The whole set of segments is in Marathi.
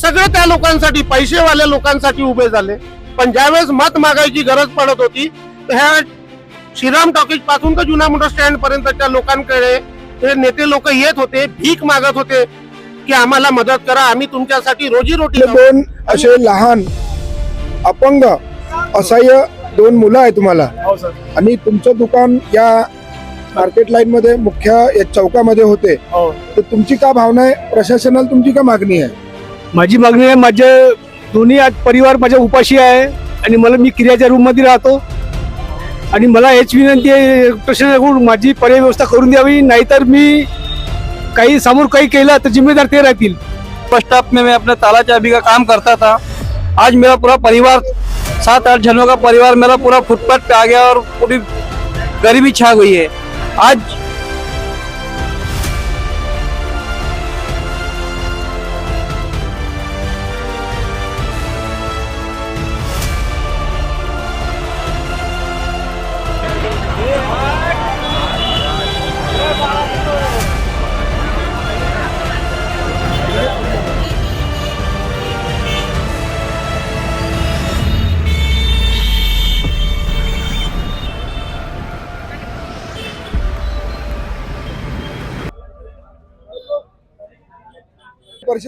सगळे त्या लोकांसाठी पैसेवाल्या लोकांसाठी उभे झाले. पण ज्यावेळेस मत मागायची गरज पडत होती तर ह्या श्रीराम टॉकीजपासून तर जुना मोटर स्टँड पर्यंतच्या लोकांकडे हे नेते लोक येत होते भीक मागत होते की आम्हाला मदत करा आम्ही तुमच्यासाठी रोजी रोटी दोन असे लहान अपंग असहाय्य दोन मुलं आहे तुम्हाला. आणि तुमचं दुकान या मार्केट लाईन मध्ये मुख्य या चौकामध्ये होते. तर तुमची का भावना आहे? प्रशासनाला तुमची का मागणी आहे? माझी मागणी आहे माझे दोन्ही आज परिवार माझ्या उपाशी आहे आणि मला मी किरायाच्या रूममध्ये राहतो. आणि मला हेच विनंती आहे प्रशासनाकडून माझी पर्याय व्यवस्था करून द्यावी नाहीतर मी काही समोर काही केलं तर जिम्मेदार ते राहतील. बस स्टॉप में मैं अपने ताला चाबी का काम करता था. आज मेरा पूरा परिवार सात आठ जनों का परिवार मेरा पूरा फुटपाथ पे आ गया और पूरी गरीबी छा गई है. आज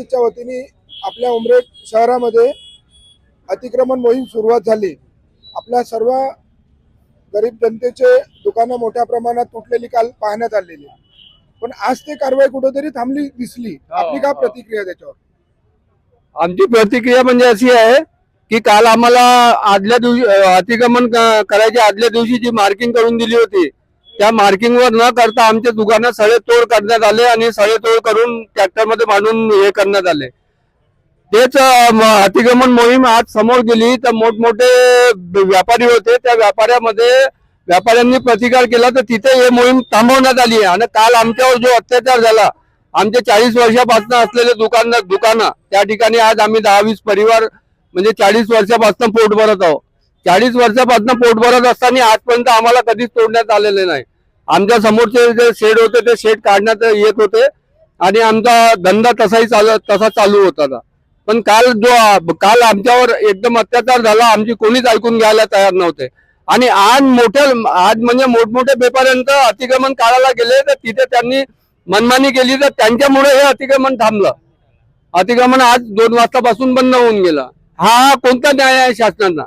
परिषदच्या वतीने आपल्या उमरेड शहरामध्ये अतिक्रमण मोहीम सुरुवात झाली. आपल्या सर्व गरीब जनतेचे दुकानं मोठ्या प्रमाणात तुटलेली काल पाहण्यात आलेली पण आज ते कारवाई कुठेतरी थांबली दिसली. आपली काय प्रतिक्रिया त्याच्यावर? आमची प्रतिक्रिया म्हणजे अशी आहे की काल आम्हाला आदल्या दिवशी अतिक्रमण करायच्या आदल्या दिवशी जी मार्किंग करून दिली होती त्या मार्किंगवर न करता आमच्या दुकानात सळे तोड करण्यात आले आणि सळे तोड करून ट्रॅक्टरमध्ये मांडून हे करण्यात आले. तेच अतिक्रमण मोहीम आज समोर गेली तर मोठमोठे व्यापारी होते. त्या व्यापाऱ्यामध्ये व्यापाऱ्यांनी प्रतिकार केला तर तिथे हे मोहीम थांबवण्यात आली आहे. आणि काल आमच्यावर जो अत्याचार झाला आमचे चाळीस वर्षापासून असलेले दुकान दुकानं त्या ठिकाणी आज आम्ही दहा वीस परिवार म्हणजे चाळीस वर्षापासून पोट भरत आहोत. चाळीस वर्षापासून पोट भरत असताना आजपर्यंत आम्हाला कधीच तोडण्यात आलेले नाही. आमच्या समोरचे जे शेड होते ते शेड काढण्यात येत होते. आणि आमचा धंदा तसाही चालू तसा चालू होता पण काल जो काल आमच्यावर एकदम अत्याचार झाला आमची कोणीच ऐकून घ्यायला तयार नव्हते. आणि आज मोठ्या आज म्हणजे मोठमोठ्या व्यापाऱ्यांत अतिक्रमण काढायला गेले तर तिथे त्यांनी मनमानी केली तर त्यांच्यामुळे हे अतिक्रमण थांबलं. अतिक्रमण आज दोन वाजतापासून बंद होऊन गेलं. हा कोणता न्याय आहे शासनाचा?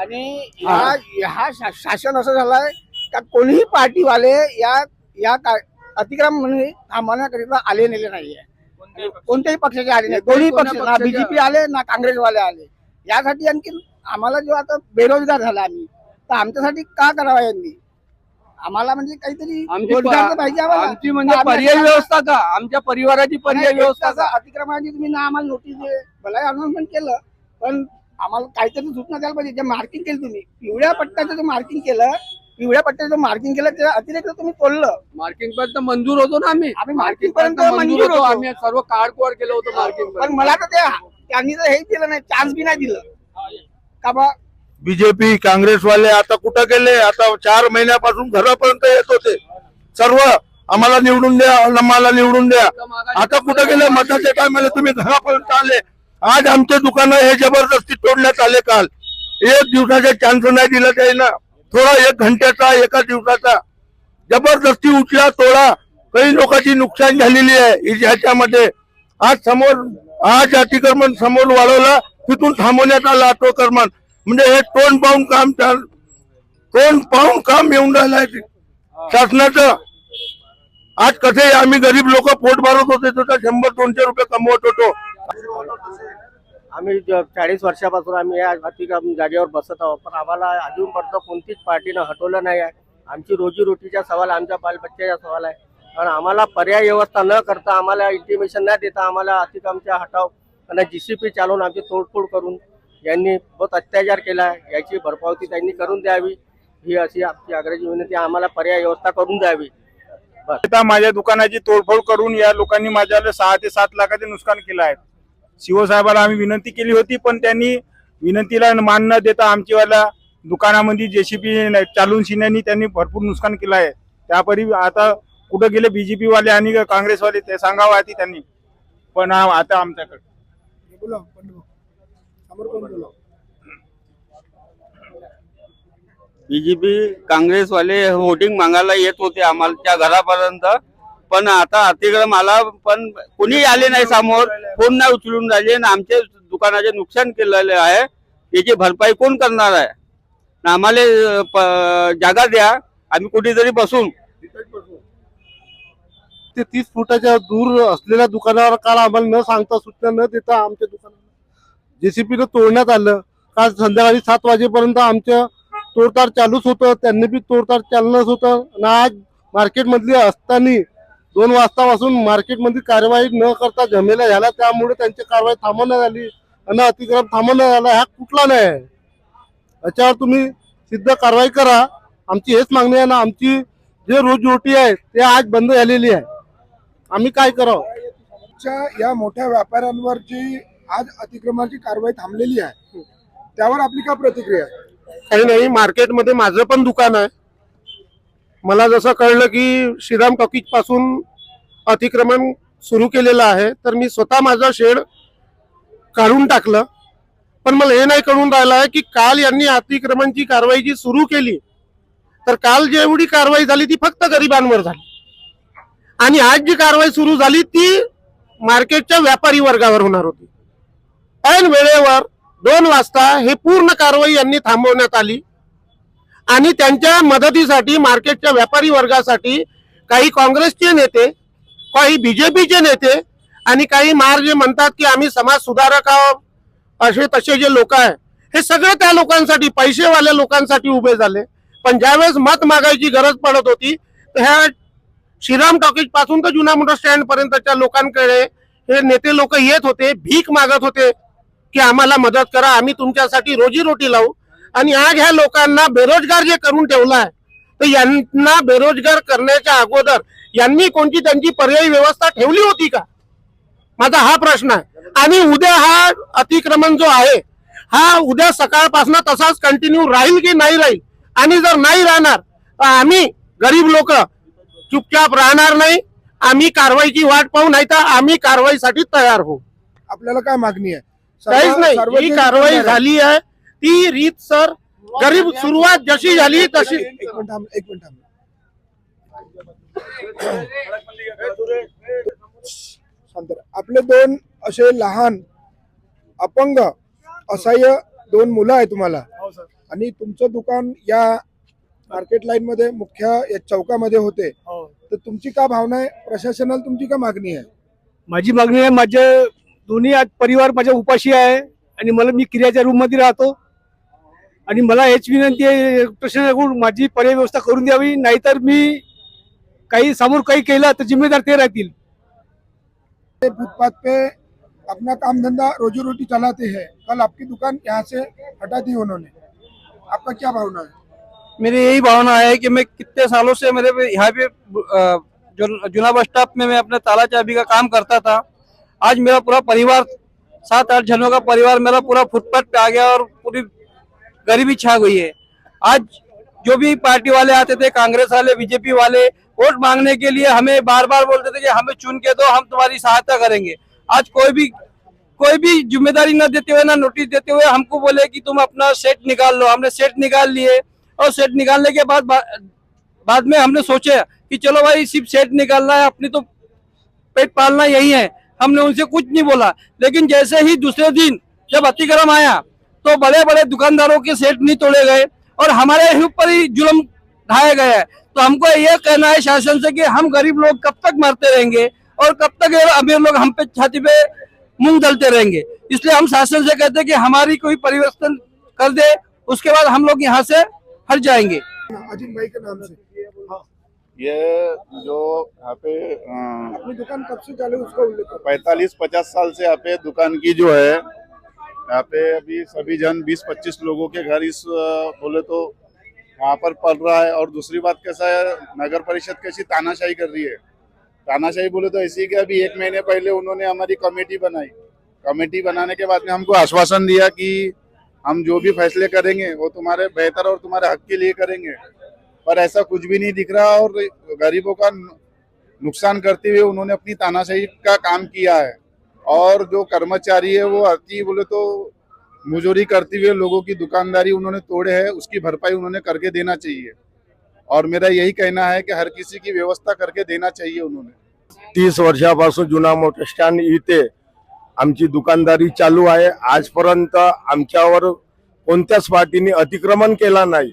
आणि हा शासन असं झालंय का कोणीही पार्टीवाले या या का- अतिक्रम म्हणजे थांबवण्याकरिता आले नेले नाहीये. कोणत्याही पक्षाचे? आले नाही दोन्ही पक्ष ना बीजेपी आले? ना काँग्रेसवाले आले. यासाठी आणखी आम्हाला जो आता बेरोजगार झाला आम्ही तर आमच्यासाठी का करावा यांनी? आम्हाला म्हणजे काहीतरी पाहिजे. आमची म्हणजे पर्याय व्यवस्था का? आमच्या परिवाराची पर्याय व्यवस्था का? अतिक्रमणाची तुम्ही ना आम्हाला नोटीस भला अनाउन्समेंट केलं पण आम्हाला काहीतरी सूचना द्यायला पाहिजे. जे मार्किंग केलं तुम्ही. पिवळ्या पट्ट्याचं जे मार्किंग केलं पिवळ्या पट्ट्याचं मार्किंग केलं त्या अतिरिक्त तुम्ही तोडलं. मार्किंग पर्यंत मंजूर होतो ना आम्ही. आम्ही मार्किंग पर्यंत मंजूर मंजूर होतो आम्ही. सर्व कार्ड कोड केलं होतं मार्किंग पण मला तर ते त्यांनी तर हेच दिलं नाही चान्स बी नाही दिलं. का बा? बीजेपी काँग्रेसवाले आता कुठं गेले? आता चार महिन्यापासून घरापर्यंत येत होते. सर्व आम्हाला निवडून द्या आम्हाला निवडून द्या. आता कुठं गेले? मताच्या टायमाला तुम्ही घरापर्यंत आले. आज आमचे दुकानं हे जबरदस्ती तोडण्यात आले काल. एक दिवसाचा चान्स नाही दिला त्यांना. थोडा एक घंट्याचा एका दिवसाचा. जबरदस्ती उचला तोडा काही लोकांची नुकसान झालेली आहे. ह्याच्यामध्ये. आज समोर आज अतिक्रमण समोर वाढवलं. तिथून थांबवण्यात आला अतिक्रमण म्हणजे हे तोंड पाहून काम चाल तोंड पाहून काम येऊन राहिलं आहे. शासनाचं. आज कसे आम्ही गरीब लोक पोट भरत होते तर शंभर दोनशे रुपये कमवत होतो. आम्ही चाळीस वर्षापासून आम्ही या अतिक्रम जागेवर बसत आहोत. पण आम्हाला अजूनपर्यंत कोणतीच पार्टीनं हटवलं नाही आहे. आमची रोजीरोटीचा सवाल आमच्या बालबच्च्याचा सवाल आहे. कारण आम्हाला पर्याय व्यवस्था न करता आम्हाला इंटिमेशन न देता आम्हाला अतिकामच्या हटाव आणि पी चालवून आमची तोडफोड करून यांनी बहुत अत्याचार केला आहे. याची भरपावती त्यांनी करून द्यावी. ही अशी आमची आग्रहाची विनंती आम्हाला पर्याय व्यवस्था करून द्यावी. माझ्या दुकानाची तोडफोड करून या लोकांनी माझ्या सहा ते सात लाखाचे नुकसान केलं आहे. शिवसाहेबाला आम्ही विनंती केली होती पण त्यांनी विनंतीला मान न देता आमचीवाला दुकानामध्ये जेसीबी चालून शिन्यांनी त्यांनी भरपूर नुकसान केलं आहे. त्यापरी आता कुठं गेले बीजेपी वाले आणि काँग्रेसवाले ते सांगावं आधी त्यांनी. पण आता आमच्याकडे. बीजेपी काँग्रेसवाले वोटिंग मागायला येत होते आम्हाला त्या घरापर्यंत. पण आता अतिक्रम आला पण कोणी आले नाही समोर फोन नाही उचलून राहिले आणि आमचे दुकानाचे नुकसान केलेले आहे. याची भरपाई कोण करणार आहे? आम्हाला जागा द्या. आम्ही कुठेतरी बसून. ते तीस फुटाच्या दूर असलेल्या दुकानावर काल आम्हाला न सांगता सूचना न देता आमच्या दुकानाला जेसीपीनं तोडण्यात आलं. काल संध्याकाळी सात वाजेपर्यंत आमचं तोडताड चालूच होतं. त्यांनी बी तोडताड चालणंच होतं. आणि आज मार्केटमधली असताना दोन वाजतापासून मार्केटमध्ये कारवाई न करता झमेला झाला. त्यामुळे त्यांची कारवाई थांबवण्यात आली आणि अतिक्रम थांबवण्यात आला. हा कुठला नाही आहे? याच्यावर तुम्ही सिद्ध कारवाई करा. आमची हेच मागणी आहे ना आमची जे रोजीरोटी आहे ते आज बंद झालेली आहे. आम्ही काय करावं? या मोठ्या व्यापाऱ्यांवर जी आज अतिक्रमणाची कारवाई थांबलेली आहे त्यावर आपली काय प्रतिक्रिया आहे? काही नाही मार्केटमध्ये माझं पण दुकान आहे. मला जसं कळलं की श्रीराम टॉकीजपासून अतिक्रमण सुरू केलेलं आहे तर मी स्वतः माझं शेड काढून टाकलं. पण मला हे नाही कळून राहिलं आहे की काल यांनी अतिक्रमणची कारवाई जी सुरू केली तर काल जेवढी कारवाई झाली ती फक्त गरिबांवर झाली. आणि आज जी कारवाई सुरू झाली ती मार्केटच्या व्यापारी वर्गावर होणार होती. ऐन वेळेवर दोन वाजता हे पूर्ण कारवाई यांनी थांबवण्यात आली. आणि त्यांच्या मदतीसाठी मार्केटच्या व्यापारी वर्गासाठी काही काँग्रेसचे नेते काही बीजेपीचे नेते आणि काही मार जे म्हणतात की आम्ही समाज सुधारक आहोत असे तसे जे लोक आहे हे सगळे त्या लोकांसाठी पैसेवाल्या लोकांसाठी उभे झाले. पण ज्यावेळेस मत मागायची गरज पडत होती तर ह्या श्रीराम टॉकीजपासून तर जुना मोठा स्टँड पर्यंतच्या लोकांकडे हे नेते लोक येत होते भीक मागत होते की आम्हाला मदत करा आम्ही तुमच्यासाठी रोजीरोटी लावू. आणि आज ह्या लोकांना बेरोजगार जे करून ठेवला आहे तर यांना बेरोजगार करण्याच्या अगोदर यांनी कोणती त्यांची पर्यायी व्यवस्था ठेवली होती का? माझा हा प्रश्न आहे. आणि उद्या हा अतिक्रमण जो आहे हा उद्या सकाळपासून तसाच कंटिन्यू राहील की नाही राहील? आणि जर नाही राहणार तर आम्ही गरीब लोक चुपचाप राहणार नाही. आम्ही कारवाईची वाट पाहू नाही तर आम्ही कारवाईसाठी तयार होऊ. आपल्याला काय मागणी आहे? काहीच नाही. ही कारवाई झाली आहे. ती रीत सर गरीब सुरुवात जशी झाली तशी एक मिनिट थांब एक मिनिट थांब. शांत राहा. आपले दोन असे लहान अपंग असहाय्य दोन मुलं आहे तुम्हाला. आणि तुमचं दुकान या मार्केट लाईन मध्ये मुख्य या चौकामध्ये होते. तर तुमची का भावना आहे? प्रशासनाला तुमची का मागणी आहे? माझी मागणी आहे माझे दोन्ही आज परिवार माझ्या उपाशी आहे आणि मला मी किरायाच्या रूममध्ये राहतो. आणि मला हेच विनंती आहे प्रशासनाकडून माझी पर्याय व्यवस्था करून द्यावी नाहीतर मी काही समोर काही केलं तर जिम्मेदार ते राहतील. फुटपाथ पे अपना काम धंधा रोजी रोटी चलाते हैं. कल आपकी दुकान यहाँ से हटा दी उन्होंने. आपका क्या भावना है? मेरी यही भावना है कि मैं कितने सालों से मेरे पे- यहाँ पे जुना बस स्टॉप में मैं अपने ताला चाबी का काम करता था आज मेरा पूरा परिवार सात आठ जनों का परिवार मेरा पूरा फुटपाथ पे आ गया और पूरी गरीबी छा गई है। आज जो भी पार्टी वाले आते थे कांग्रेस वाले बीजेपी वाले वोट मांगने के लिए हमें बार बार बोलते थे कि हमें चुन के दो हम तुम्हारी सहायता करेंगे। आज कोई भी कोई भी ज़िम्मेदारी न देते हुए ना नोटिस देते हुए हमको बोले कि तुम अपना सेट निकाल लो। हमने सेट निकाल लिए और सेट निकालने के बाद बा, बाद में हमने सोचा कि चलो भाई सिर्फ़ सेट निकालना है अपनी तो पेट पालना यही है। हमने उनसे कुछ नहीं बोला। लेकिन जैसे ही दूसरे दिन जब अतिक्रम आया तो बड़े बड़े दुकानदारों के सेट नहीं तोड़े गए और हमारे ही ऊपर ही जुल्म ढाया गया है। तो हमको ये कहना है शासन से कि हम गरीब लोग कब तक मरते रहेंगे और कब तक ये अमीर लोग हम पे छाती पे मुँह दलते रहेंगे। इसलिए हम शासन से कहते हैं कि हमारी कोई परिवर्तन कर दे उसके बाद हम लोग यहाँ से हट जाएँगे। अजित भाई के नाम से। ये जो यहाँ पे अपनी दुकान कब से चालू है, उसका उल्लेख पैतालीस पचास साल से यहाँ पे दुकान की जो है यहाँ पे अभी सभी जन बीस पच्चीस लोगों के घर इस बोले तो यहाँ पर पल रहा है और दूसरी बात कैसा है, नगर परिषद कैसी तानाशाही कर रही है। तानाशाही बोले तो ऐसी कि अभी एक महीने पहले उन्होंने हमारी कमेटी बनाई। कमेटी बनाने के बाद में हमको आश्वासन दिया कि हम जो भी फैसले करेंगे, वो तुम्हारे बेहतर और तुम्हारे हक के लिए करेंगे। पर ऐसा कुछ भी नहीं दिख रहा और गरीबों का नुकसान करते हुए उन्होंने अपनी तानाशाही का काम किया है। और जो कर्मचारी है वो अति बोले तो मुजोरी करते हुए लोगों की दुकानदारी उन्होंने तोड़े है उसकी भरपाई उन्होंने करके देना चाहिए। और मेरा यही कहना है कि हर किसी की व्यवस्था करके देना चाहिए उन्होंने। तीस वर्षापासून जुना मोटर स्टँड इथे आमची दुकानदारी चालू आहे. आजपर्यंत आमच्यावर कोणत्याच पार्टीने अतिक्रमण केला नाही.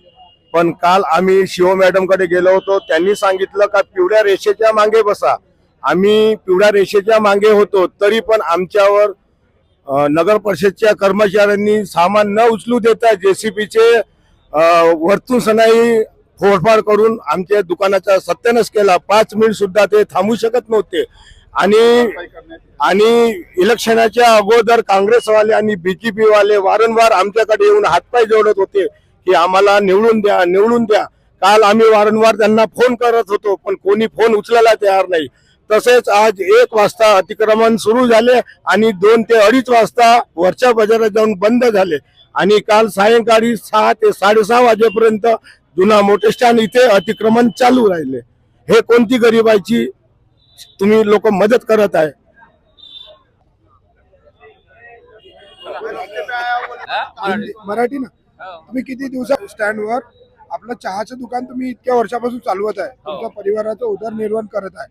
पण काल आम्ही शिव मॅडमकडे गेलो होतो त्यांनी सांगितलं का पिवळ्या रेषेच्या मागे बसा. आम्ही पिवळ्या रेषेच्या मागे होतो तरी पण आमच्यावर नगर परिषदच्या कर्मचाऱ्यांनी सामान न उचलू देता जेसीबीचे वरतून सनाई फोडफाड करून आमच्या दुकानाचा सत्यानाश केला. पाच मिनिट सुद्धा ते थांबू शकत नव्हते. आणि आणि इलेक्शनाच्या अगोदर काँग्रेसवाले आणि बीजेपी वाले वारंवार आमच्याकडे येऊन हातपाय जोडत होते की आम्हाला निवडून द्या निवडून द्या. काल आम्ही वारंवार त्यांना फोन करत होतो पण कोणी फोन उचलायला तयार नाही. तसेच आज एक वाजता अतिक्रमण सुरू झाले आणि दोन ते अडीच वाजता वरच्या बाजारात जाऊन बंद झाले. आणि काल सायंकाळी सहा ते साडेसहा वाजेपर्यंत जुना मोठे स्टँड इथे अतिक्रमण चालू राहिले. हे कोणती गरिबाची तुम्ही लोक मदत करत आहे? मराठी ना? तुम्ही किती दिवसा स्टँडवर आपलं चहाचं दुकान तुम्ही इतक्या वर्षापासून चालवत आहे. तुमच्या परिवाराचं उदरनिर्वाह करत आहे.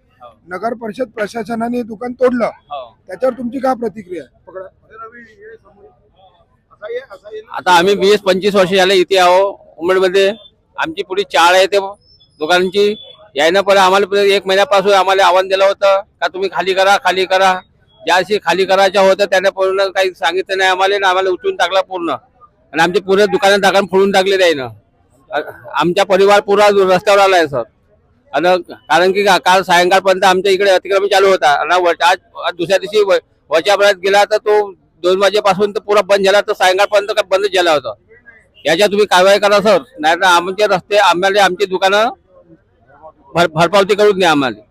नगर परिषद प्रशासनाने हे दुकान तोडलं. त्याच्यावर तुमची काय प्रतिक्रिया आहे? पकडा. आता आम्ही वीस पंचवीस वर्ष झाले इथे आहो उमरमध्ये आमची पुढे चाळ आहे ते दुकानांची. यायनं पण आम्हाला पण एक महिन्यापासून आम्हाला आव्हान दिलं होतं का तुम्ही खाली करा खाली करा. ज्याशी खाली करायच्या होतं त्याने पूर्ण काही सांगितलं नाही आम्हाला आम्हाला उचलून टाकला पूर्ण. आणि आमचे पूर्ण दुकानं दाखल फोडून टाकले त्यानं. आमचा परिवार पुरा रस्त्यावर आला आहे सर. आणि कारण की का- काल सायंकाळपर्यंत आमच्या इकडे अतिक्रमण चालू होता. आणि आज दुसऱ्या दिवशी व- वरच्या गेला तर तो दोन वाजेपासून तर पुरा बंद झाला. तर सायंकाळपर्यंत काय बंद झाला होता. याच्या तुम्ही कारवाई करा सर. नाही तर आमचे रस्ते आम्हाला आमची दुकानं भर भरपावती करून द्या आम्हाला.